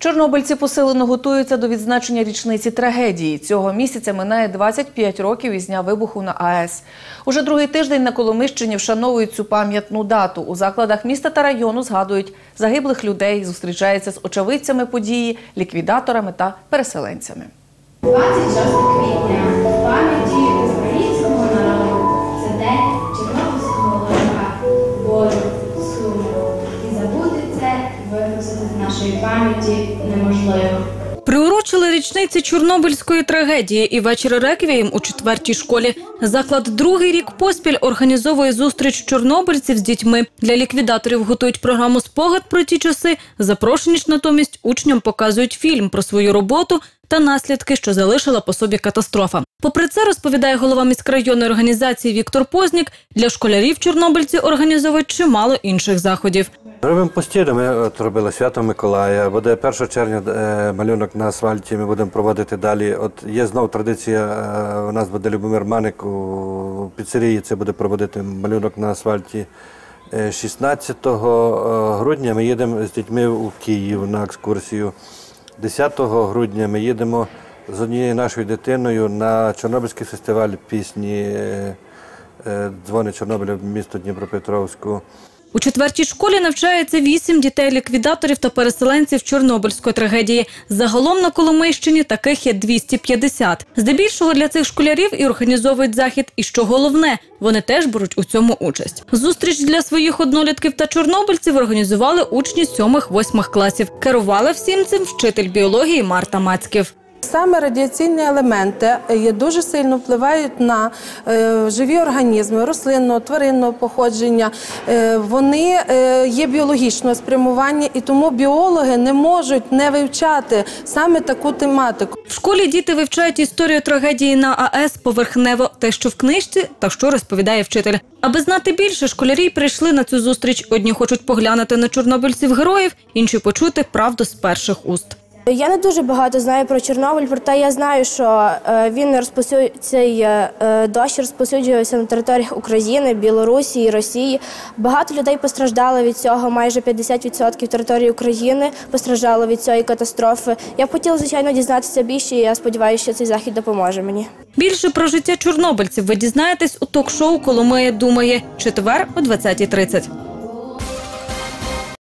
Чорнобильці посилено готуються до відзначення річниці трагедії. Цього місяця минає 25 років із дня вибуху на АЕС. Уже другий тиждень на Коломищині вшановують цю пам'ятну дату. У закладах міста та району згадують загиблих людей, зустрічаються з очевидцями події, ліквідаторами та переселенцями. 26 нашої пам'яті неможливо. Приурочили річниці Чорнобильської трагедії і вечір реквієм у четвертій школі. Заклад другий рік поспіль організовує зустріч чорнобильців з дітьми. Для ліквідаторів готують програму спогад про ті часи. Запрошені ж натомість учням показують фільм про свою роботу та наслідки, що залишила по собі катастрофа. Попри це, розповідає голова міськрайонної організації Віктор Познік, для школярів чорнобильці організовують чимало інших заходів. Робимо постійно. Ми от робили свято Миколая. Буде 1 червня е, малюнок на асфальті. Ми будемо проводити далі. От є знову традиція. е, У нас буде Любомир Маник у піцерії. Це буде проводити малюнок на асфальті. Е, 16 грудня ми їдемо з дітьми у Київ на екскурсію. 10 грудня ми їдемо з однією нашою дитиною на Чорнобильський фестиваль пісні е, е, Дзвони Чорнобиля в місто Дніпропетровську. У четвертій школі навчається вісім дітей-ліквідаторів та переселенців Чорнобильської трагедії. Загалом на Коломийщині таких є 250. Здебільшого для цих школярів і організовують захід. І що головне, вони теж беруть у цьому участь. Зустріч для своїх однолітків та чорнобильців організували учні сьомих-восьмих класів. Керувала всім цим вчитель біології Марта Мацьків. Саме радіаційні елементи дуже сильно впливають на е, живі організми рослинного, тваринного походження. Е, вони е, є біологічного спрямування, і тому біологи не можуть не вивчати саме таку тематику. В школі діти вивчають історію трагедії на АЕС поверхнево, те, що в книжці, та що розповідає вчитель. Аби знати більше, школярі прийшли на цю зустріч. Одні хочуть поглянути на чорнобильців героїв, інші почути правду з перших уст. Я не дуже багато знаю про Чорнобиль, проте я знаю, що е, він розпосю... цей е, е, дощ розповсюджувався на територіях України, Білорусі Росії. Багато людей постраждало від цього. Майже 50% території України постраждало від цієї катастрофи. Я б хотіла, звичайно, дізнатися більше. і Я сподіваюся, що цей захід допоможе мені. Більше про життя чорнобильців ви дізнаєтесь у ток-шоу Коломия думає четвер о 20.30.